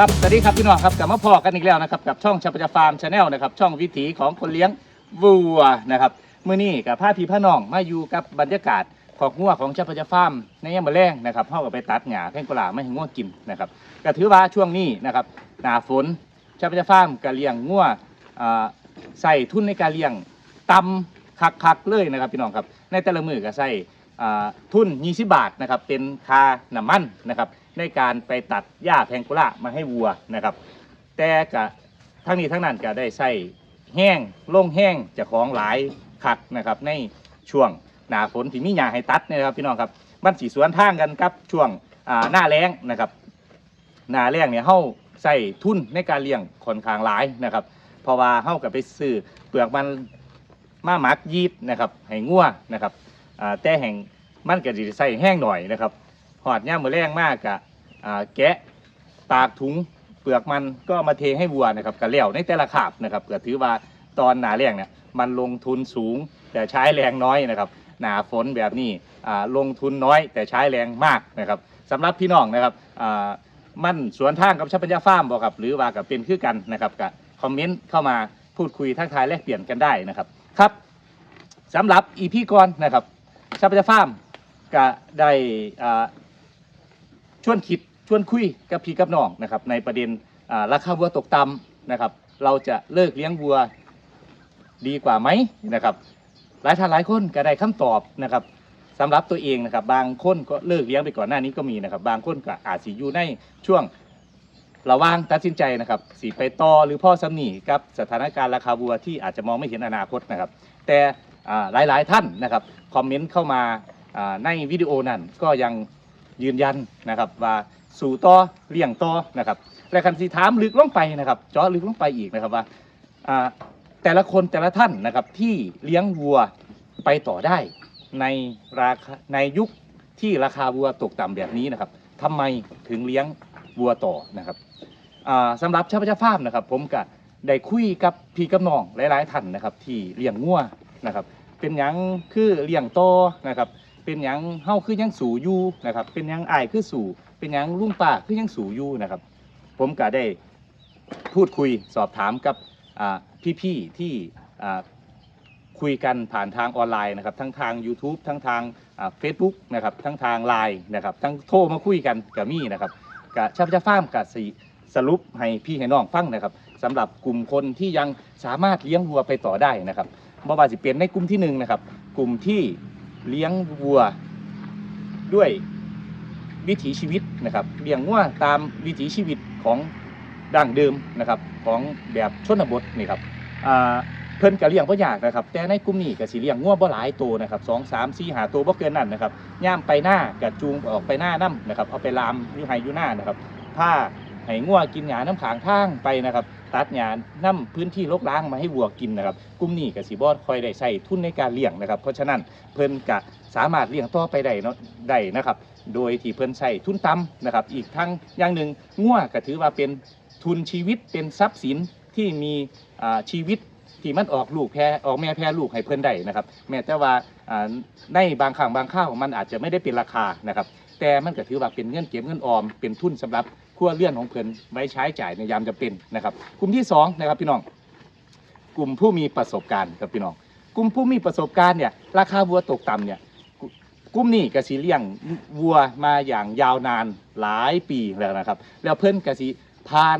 ครับสวัสดีครับพี่น้องครับกลับมาพอกันอีกแล้วนะครับกับช่องชัปจฟาร์มชาแนลนะครับช่องวิถีของคนเลี้ยงวัวนะครับเมื้อนี้กับพาพี่พาน้องมาอยู่กับบรรยากาศของงัวของชัปจฟาร์มในยามมื้อแรงนะครับเฮาก็ไปตัดหญ้าแข้งกลาไม่ให้งัวกินนะครับก็ถือว่าช่วงนี้นะครับหนาฝนชัปจฟาร์มก็เลี้ยงงัวใส่ทุนในการเลี้ยงตำคักๆเลยนะครับพี่น้องครับในแต่ละมือก็ใส่ทุน20บาทนะครับเป็นคาน้ำมันนะครับ ในการไปตัดหญ้าแพงกุล่ามาให้วัวนะครับ แต่กะทั้งนี้ทั้งนั้นก็ได้ใส่แห้งลงแห้งจะของหลายคักนะครับ ในช่วงหนาฝนที่มีหญ้าให้ตัดนะครับพี่น้องครับมันสีสวนทางกันครับช่วงหน้าแล้งนะครับ หน้าแล้งเนี่ยเฮาใส่ทุนในการเลี้ยงค่อนข้างหลายนะครับเพราะว่าเฮากับไปซื้อเปลือกมันมาหมักยีดนะครับให้งัวนะครับแต่แห่งมันก็สิใส่แห้งหน่อยนะครับหอดย่ามมือแรงมากกะอ่า แกะตากถุงเปลือกมันก็มาเทให้วัวนะครับกะเลี้ยวในแต่ละขาบนะครับเก็ถือว่าตอนหนาแรงเนี่ยมันลงทุนสูงแต่ใช้แรงน้อยนะครับ หนาฝนแบบนี้ลงทุนน้อย แต่ใช้แรงมากนะครับสำหรับพี่น้องนะครับมันสวนทางกับชัพพญาฟาร์มบอกครับหรือว่ากับเป็นคือกันนะครับกับคอมเมนต์เข้ามาพูดคุยทักทายแลกเปลี่ยนกันได้นะครับครับสำหรับอีพีก่อนนะครับชัพพญาฟาร์มก็ได้ชวนคิด ชวนคุยกับพี่กับน้องนะครับในประเด็นราคาวัวตกต่ำนะครับ เราจะเลิกเลี้ยงวัวดีกว่าไหมนะครับหลายท่านหลายคนก็ได้คำตอบนะครับสำหรับตัวเองนะครับบางคนก็เลิกเลี้ยงไปก่อนหน้านี้ก็มีนะครับ บางคนก็อาจสิอยู่ในช่วงระว่างตัดสินใจนะครับสีไปต่อหรือพ่อสำนีกับสถานการณ์ราคาวัวที่อาจจะมองไม่เห็นอนาคตนะครับ แต่อ่าหลายๆท่านนะครับคอมเมนต์เข้ามาในวิดีโอนั้นก็ยังยืนยันนะครับว่า สู่ต่อเลี้ยงต่อนะครับและคันสีถามลึกลงไปนะครับเจาะลึกลงไปอีกนะครับว่าแต่ละคนแต่ละท่านนะครับที่เลี้ยงวัวไปต่อได้ในราคาในยุคที่ราคาวัวตกต่ำแบบนี้นะครับทำไมถึงเลี้ยงวัวต่อนะครับสำหรับชาวประชาฟาร์มนะครับ ผมก็ได้คุยกับพี่กับน้องหลาย ๆ ท่านนะครับที่เลี้ยงวัวนะครับเป็นยังคือเลี้ยงต่อนะครับเป็นยังเฮาคือยังสู่อยู่นะครับเป็นยังอายคือสู่ เป็นหยังลุงป้าคือยังสู่อยู่นะครับ ผมก็ได้พูดคุยสอบถามกับพี่ๆที่คุยกันผ่านทางออนไลน์นะครับ ทั้งทาง YouTube ทั้งทางเฟซบุ๊กนะครับทั้งทางไลน์นะครับทั้งโทรมาคุยกันกับมี่นะครับกับชาวจะฟ้ามกับสีสรุปให้พี่ให้น้องฟังนะครับสำหรับกลุ่มคนที่ยังสามารถเลี้ยงวัวไปต่อได้นะครับบ่ว่าสิเป็นในกลุ่มที่หนึ่งนะครับกลุ่มที่เลี้ยงวัวด้วย วิถีชีวิตนะครับเลี้ยงวัวตามวิถีชีวิตของดั้งเดิมนะครับของแบบชนบทนี่ครับเพิ่นก็เลี้ยงบ่ยากนะครับแต่ในกลุ่มนี้ก็สิเลี้ยงงัวบ่หลายตัวนะครับสองสามสี่หาตัวบ่เกินนั้นนะครับย่ามไปหน้าก็จูงออกไปหน้านํนะครับเอาไปลามอยู่ไห้อยู่หน้านะครับถ้าให้งัวกินหญ้าน้ำขางทางไปนะครับ ตัดหญ้านํพื้นที่รกร้างมาให้วัวกินนะครับกลุ่มนี้ก็สิบ่ค่อยได้ใช้ทุนในการเลี้ยงนะครับ เพราะฉะนั้นเพิ่นกะสามารถเลี้ยงต่อไปได้เนาะได้นะครับ โดยที่เพิ่นใช้ทุนต่ำนะครับ อีกทั้งอย่างหนึ่งงัวก็ถือว่าเป็นทุนชีวิตเป็นทรัพย์สินที่มีชีวิตที่มันออกลูกแพรออกแม่แพรลูกให้เพิ่นได้นะครับ แม้แต่ว่าในบางครั้งบางข้าวมันอาจจะไม่ได้เป็นราคานะครับ แต่มันก็ถือว่าเป็นเงินเก็บเงินออมเป็นทุนสำหรับ ครัวเรือนของเพิ่นไว้ใช้จ่ายในยามจำเป็นนะครับ กลุ่มที่สองนะครับพี่น้อง กลุ่มผู้มีประสบการณ์ครับพี่น้อง กลุ่มผู้มีประสบการณ์เนี่ยราคาวัวตกต่ำเนี่ยกุกลุ่มนี้กสิเลี้ยงวัวมาอย่างยาวนานหลายปีแล้วนะครับ แล้วเพิ่นกสิผ่าน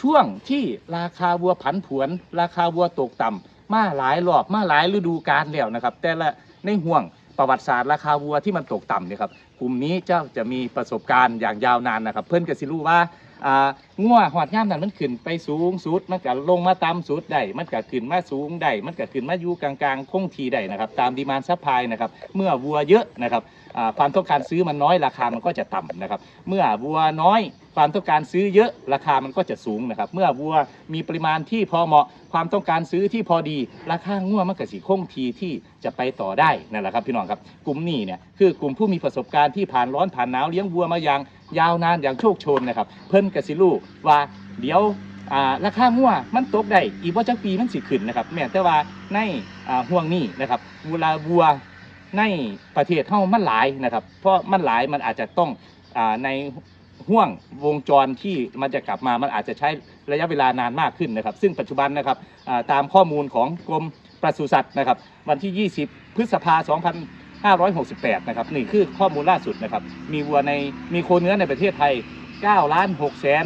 ช่วงที่ราคาวัวผันผวน ราคาวัวตกต่ำมาหลายรอบมาหลายฤดูกาลแล้วนะครับ แต่ละในห่วง ประวัติศาสตร์ราคาวัวที่มันตกต่ำเนี่ยครับกลุ่มนี้เจ้าจะมีประสบการณ์อย่างยาวนานนะครับ เพื่อนกสิรู้ว่า อ่างัวหอดย่ามนั้นมันขึ้นไปสูงสุดมันก็ลงมาตามสุดได้มันก็ขึ้นมาสูงได้มันก็ขึ้นมาอยู่กลางๆคงทีได้นะครับ ตามดีมานซัพพลายนะครับ เมื่อวัวเยอะนะครับอ่าความต้องการซื้อมันน้อยราคามันก็จะต่ำนะครับ เมื่อวัวน้อย ความต้องการซื้อเยอะราคามันก็จะสูงนะครับ เมื่อวัวมีปริมาณที่พอเหมาะ ความต้องการซื้อที่พอดี ราคางัวมันก็สิคงทีที่จะไปต่อได้นั่นแหละครับพี่น้องครับ กลุ่มนี้เนี่ยคือกลุ่มผู้มีประสบการณ์ที่ผ่านร้อนผ่านหนาวเลี้ยงวัวมาอย่าง ยาวนานอย่างโชคโชนนะครับ เพิ่นกสิลูว่าเดี๋ยวราคางัวมันตกได้อีกว่าจักปีมันสิขึ้นนะครับแม้แต่ว่าในห่วงนี้นะครับเวลาวัวในประเทศเฮามันหลายนะครับ เพราะมันหลายมันอาจจะต้องอในห่วงวงจรที่มันจะกลับมามันอาจจะใช้ระยะเวลานานมากขึ้นนะครับ ซึ่งปัจจุบันนะครับตามข้อมูลของกรมปศุสัตว์นะครับ วันที่ 20 พฤษภาคม 568 นะครับ นี่คือข้อมูลล่าสุดนะครับ มีวัวในมีโคเนื้อในประเทศไทย9ล้าน6แสน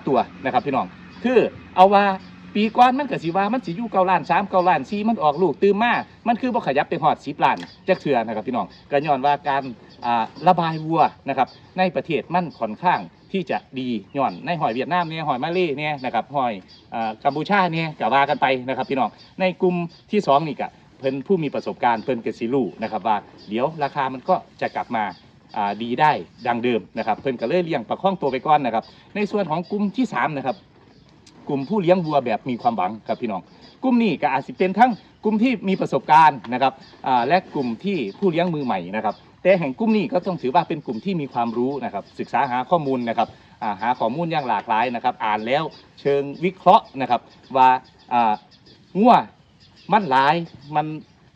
32,165 ตัวนะครับพี่น้อง คือเอาว่าปีก่อนมันก็สิว่ามันสิอยู่เก้าล้านสามเก้าล้านสี่มันออกลูกตื่มมามันคือบ่ขยับไปหอดสิบล้านจักเทื่อนะครับพี่น้องก็ย้อนว่าการระบายวัวนะครับในประเทศมันค่อนข้างที่จะดีย้อนในหอยเวียดนามเนี่ยหอยมาเลเนี่ยนะครับหอยอกัมพูชาเนี่ยก็ว่ากันไปนะครับพี่น้องในกลุ่มที่สองนี่ก็ พิ่นผู้มีประสบการณ์เพิ่นกสิรู้นะครับว่าเดี๋ยวราคามันก็จะกลับมาดีได้ดังเดิมนะครับ เพิ่นก็เลยเลี้ยงประคองตัวไปก่อนนะครับ ในส่วนของกลุ่มที่สามนะครับกลุ่มผู้เลี้ยงวัวแบบมีความหวังครับพี่น้อง กลุ่มนี้ก็อาจจะเป็นทั้งกลุ่มที่มีประสบการณ์นะครับและกลุ่มที่ผู้เลี้ยงมือใหม่นะครับแต่แห่งกลุ่มนี้ก็ต้องถือว่าเป็นกลุ่มที่มีความรู้นะครับศึกษาหาข้อมูลนะครับหาข้อมูลอย่างหลากหลายนะครับ อ่านแล้วเชิงวิเคราะห์นะครับว่าอ่างัว มันหลายมัน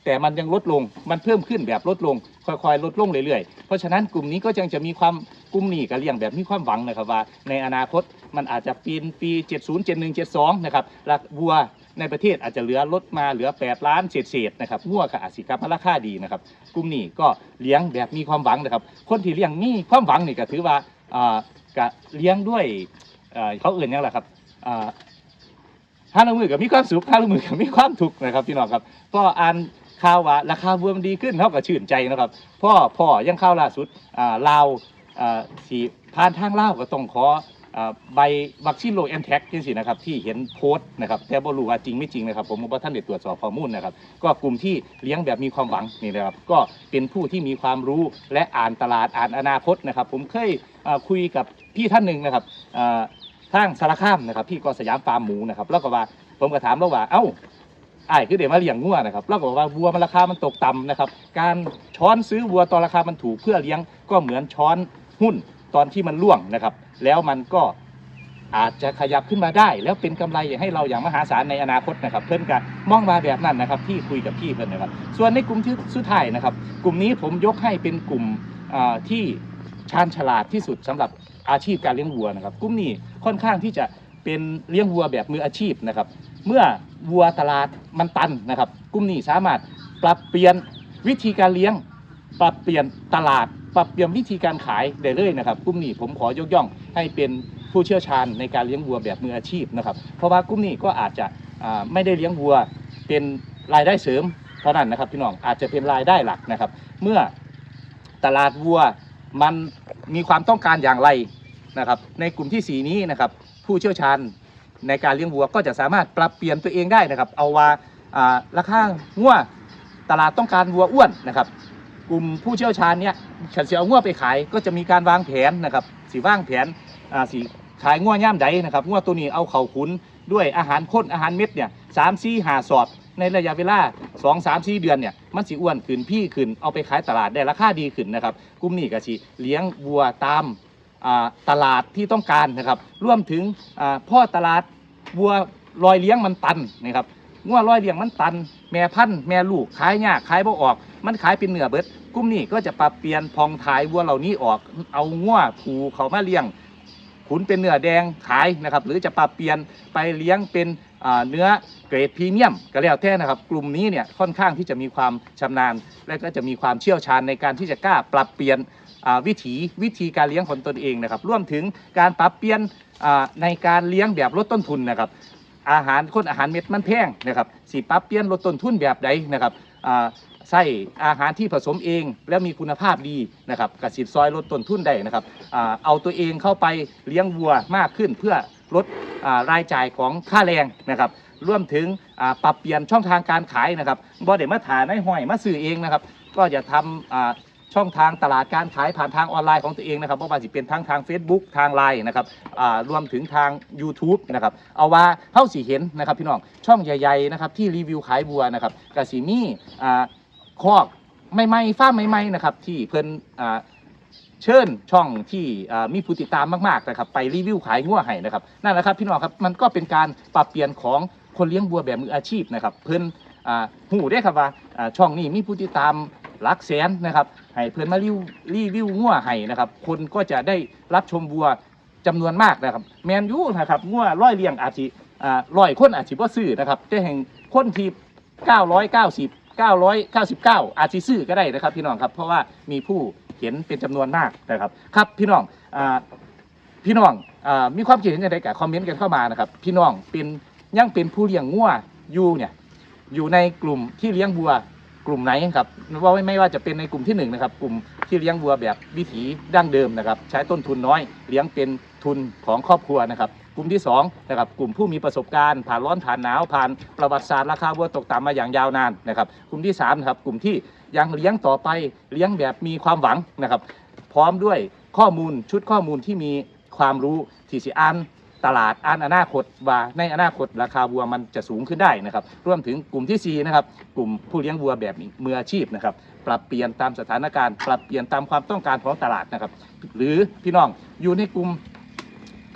แต่มันยังลดลง มันเพิ่มขึ้นแบบลดลง ค่อยๆ ลดลงเรื่อยๆ เพราะฉะนั้นกลุ่มนี้ก็ยังจะมีความกลุ่มนี้ก็เลี้ยงแบบมีความหวังนะครับว่า ในอนาคตมันอาจจะปีนปี 70 71 72 นะครับราคาวัวในประเทศอาจจะเหลือลดมาเหลือ 8 ล้านเศษๆนะครับวัวก็อาจสิกลับมาราคาดีนะครับกลุ่มนี้ก็เลี้ยงแบบมีความหวังนะครับ คนที่เลี้ยงมีความหวังนี่ก็ถือว่าอ่าก็เลี้ยงด้วยเอ่อเขาเอื่นยังไงล่ะครับอ่า ห้าละมือกับมีความสุขห้าละมือกับมีความทุกข์นะครับพี่น้องครับก็อ่านข่าวว่าราคาวัวมันดีขึ้นเท่ากับชื่นใจนะครับพ่อพ่อยังข่าวล่าสุดอ่าลาวอ่าสีผ่านทางลาวก็ต้องขออ่าใบวัคซีนโรแอนแท็กจังซี่นะครับที่เห็นโพสต์นะครับแต่บ่รู้ว่าจริงไม่จริงนะครับ ผมบ่าท่านได้ตรวจสอบข้อมูลนะครับ ก็กลุ่มที่เลี้ยงแบบมีความหวังนี่นะครับ ก็เป็นผู้ที่มีความรู้และอ่านตลาดอ่านอนาคตนะครับ ผมเคยอ่าคุยกับพี่ท่านหนึ่งนะครับอ่า ทางสารคามนะครับพี่ก็สยามฟาร์มหมูนะครับแล้วก็ว่าผมก็ถามแล้วว่าเอ้าไอ้คือเดี๋ยวมาเลี้ยงวัวนะครับแล้วก็บอกว่าวัวมันราคามันตกต่ำนะครับ การช้อนซื้อวัวตอนราคามันถูกเพื่อเลี้ยงก็เหมือนช้อนหุ้นตอนที่มันร่วงนะครับ แล้วมันก็อาจจะขยับขึ้นมาได้ แล้วเป็นกำไรให้เราอย่างมหาศาลในอนาคตนะครับ เพื่อนกันมองมาแบบนั้นนะครับ ที่คุยกับพี่เพื่อนนะครับ ส่วนในกลุ่มที่สุดท้ายนะครับ กลุ่มนี้ผมยกให้เป็นกลุ่มที่ชาญฉลาดที่สุดสำหรับ อาชีพการเลี้ยงวัวนะครับกลุ่มนี้ค่อนข้างที่จะเป็นเลี้ยงวัวแบบมืออาชีพนะครับ เมื่อวัวตลาดมันตันนะครับกลุ่มนี้สามารถปรับเปลี่ยนวิธีการเลี้ยง ปรับเปลี่ยนตลาด ปรับเปลี่ยนวิธีการขายได้เลยนะครับกลุ่มนี้ผมขอยกย่องให้เป็นผู้เชี่ยวชาญในการเลี้ยงวัวแบบมืออาชีพนะครับ เพราะว่ากลุ่มนี้ก็อาจจะไม่ได้เลี้ยงวัวเป็นรายได้เสริมเท่านั้นนะครับพี่น้องอาจจะเป็นรายได้หลักนะครับ เมื่อตลาดวัวมันมีความต้องการอย่างไร นะครับในกลุ่มที่สีนี้นะครับผู้เชี่ยวชาญในการเลี้ยงวัวก็จะสามารถปรับเปลี่ยนตัวเองได้นะครับ เอาว่าราคางัวตลาดต้องการวัวอ้วนนะครับ กลุ่มผู้เชี่ยวชาญเนี่ยฉันจะเอางัวไปขายก็จะมีการวางแผนนะครับสีวางแผนอ่าสีขายงัวย่ามใดนะครับงัวตัวนี้เอาเข่าขุนด้วยอาหารข้นอาหารเม็ดเนี่ยสามสี่หาสอบในระยะเวลาสองสามสี่เดือนเนี่ยมันสิอ้วนขึ้นพี่ขึ้นเอาไปขายตลาดได้ราคาดีขึ้นนะครับกลุ่มนี้ก็สิเลี้ยงวัวตาม ตลาดที่ต้องการนะครับร่วมถึงพ่อตลาดวัวลอยเลี้ยงมันตันนะครับงัวร้อยเลี้ยงมันตัน แม่พันธุ์แม่ลูกขายยากขายบ่ออก มันขายเป็นเนื้อเบิดกลุ่มนี้ก็จะปรับเปลี่ยนพองถ่ายวัวเหล่านี้ออก เอางัวผูเขามาเลี้ยงขุนเป็นเนื้อแดงขายนะครับหรือจะปรับเปลี่ยนไปเลี้ยงเป็นเนื้อเกรดพรีเมียมก็แล้วแต่นะครับ กลุ่มนี้เนี่ยค่อนข้างที่จะมีความชำนาญ และก็จะมีความเชี่ยวชาญในการที่จะกล้าปรับเปลี่ยน วิถีวิธีการเลี้ยงของตนเองนะครับรวมถึงการปรับเปลี่ยนในการเลี้ยงแบบลดต้นทุนนะครับอาหารคนอาหารเม็ดมันแพงนะครับสีปรับเปลี่ยนลดต้นทุนแบบใดนะครับใส่อาหารที่ผสมเองแล้วมีคุณภาพดีนะครับกระสิบซอยลดต้นทุนได้นะครับอเอาตัวเองเข้าไปเลี้ยงวัวมากขึ้นเพื่อลดอรายจ่ายของค่าแรงนะครับรวมถึงปรับเปลี่ยนช่องทางการขายนะครับบ่เดี๋ยวมาถ่าในห้อยมาซื้อเองนะครับ ก็จะทำ ช่องทางตลาดการขายผ่านทางออนไลน์ของตัวเองนะครับไม่ว่าจะเป็นทั้งทาง Facebook ทางไลน์นะครับรวมถึงทาง YouTube นะครับเอาว่าเท่าสีเห็นนะครับพี่น้องช่องใหญ่ๆนะครับที่รีวิวขายบัวนะครับกระสีมี่คอกไม่ไม่ๆฟ้าร์มไม่ๆนะครับที่เพิ่นอ่าเชิญช่องที่มีผู้ติดตามมากๆนะครับไปรีวิวขายงัวให้นะครับนั่นแหละครับพี่น้องครับมันก็เป็นการปรับเปลี่ยนของคนเลี้ยงบัวแบบมืออาชีพนะครับเพิ่นอ่าหูได้ครับว่าช่องนี้มีผู้ติดตาม ลักแสนนะครับให้เพื่อนมารีวิวรีวิวงัวให้นะครับ คนก็จะได้รับชมวัวจำนวนมากนะครับ แมนยูนะครับงัวร้อยเลียงอาจจะอ่าร้อยคนอาจจะบ่ซื้อนะครับแต่แห่งคนที่990 999 อาจจะซื้อก็ได้นะครับ พี่น้องครับ เพราะว่ามีผู้เห็นเป็นจำนวนมากนะครับ ครับพี่น้องอ่า พี่น้องอามีความคิดเห็นอย่างไรกับคอมเมนต์กันเข้ามานะครับ พี่น้องเป็นยังเป็นผู้เลี้ยงงัวอยู่เนี่ย อยู่ในกลุ่มที่เลี้ยงวัว กลุ่มไหนครับว่าไม่ว่าจะเป็นในกลุ่มที่หนึ่งนะครับกลุ่มที่เลี้ยงวัวแบบวิถีดั้งเดิมนะครับ ใช้ต้นทุนน้อย เลี้ยงเป็นทุนของครอบครัวนะครับ กลุ่มที่สองนะครับกลุ่มผู้มีประสบการณ์ผ่านร้อนผ่านหนาวผ่านประวัติศาสตร์ราคาวัวตกต่ำมาอย่างยาวนานนะครับ กลุ่มที่สามนะครับกลุ่มที่ยังเลี้ยงต่อไปเลี้ยงแบบมีความหวังนะครับ พร้อมด้วยข้อมูลชุดข้อมูลที่มีความรู้ที่สิอ่าน ตลาดอ่านอนาคตว่าในอนาคตราคาวัวมันจะสูงขึ้นได้นะครับรวมถึงกลุ่มที่สี่นะครับกลุ่มผู้เลี้ยงวัวแบบมืออาชีพนะครับปรับเปลี่ยนตามสถานการณ์ ปรับเปลี่ยนตามความต้องการของตลาดนะครับ หรือพี่น้องอยู่ในกลุ่ม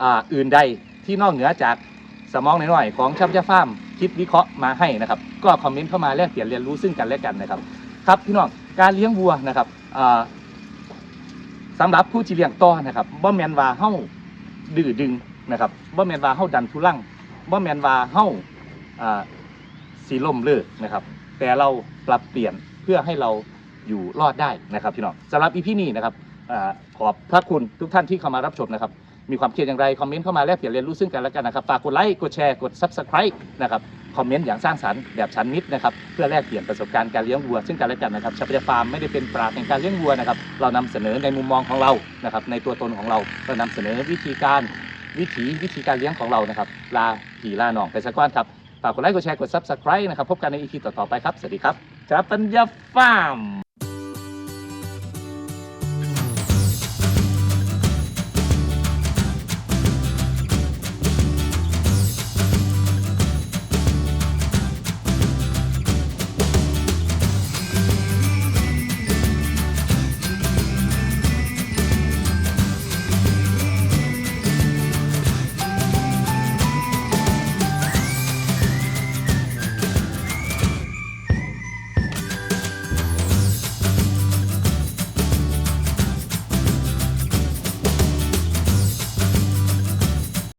อ,อื่นใดที่นอกเหนือจากสมองน้อยๆของชับยาฟาร์มคิดวิเคราะห์มาให้นะครับ ก็คอมเมนต์เข้ามาแลกเปลี่ยนเรียนรู้ซึ่งกันและกันนะครับ ครับพี่น้องการเลี้ยงวัวนะครับอ่าสำหรับผู้ที่เลี้ยงต่อนะครับบ่แมนว่าเฮาดื้อดึง นะครับบ่แมนว่าเฮาดันทุลังบ่แมนว่าเฮาอ่าสีล่มเลิกนะครับ แต่เราปรับเปลี่ยนเพื่อให้เราอยู่รอดได้นะครับพี่น้องสำหรับอีพีนี้นะครับอาขอบพระคุณทุกท่านที่เข้ามารับชมนะครับ มีความคิดอย่างไร คอมเมนต์เข้ามาแลกเปลี่ยนเรียนรู้ซึ่งกันและกันนะครับ ฝากกดไลค์ กดแชร์ กด Subscribe นะครับ คอมเมนต์อย่างสร้างสรรค์แบบชันมิตรนะครับ เพื่อแลกเปลี่ยนประสบการณ์การเลี้ยงวัว ซึ่งกันและกันนะครับชัพยาฟาร์มไม่ได้เป็นปราชญ์แห่งการเลี้ยงวัวนะครับ เรานำเสนอในมุมมองของเรา นะครับ ในตัวตนของเรา เรานำเสนอวิธีการ วิถีวิธีการเลี้ยงของเรานะครับ ลาผีลาหนองไปสักก้อนครับฝากกดไลค์กดแชร์กด Subscribe นะครับ พบกันในอีพีต่อๆไปครับ สวัสดีครับชัพยาฟาร์ม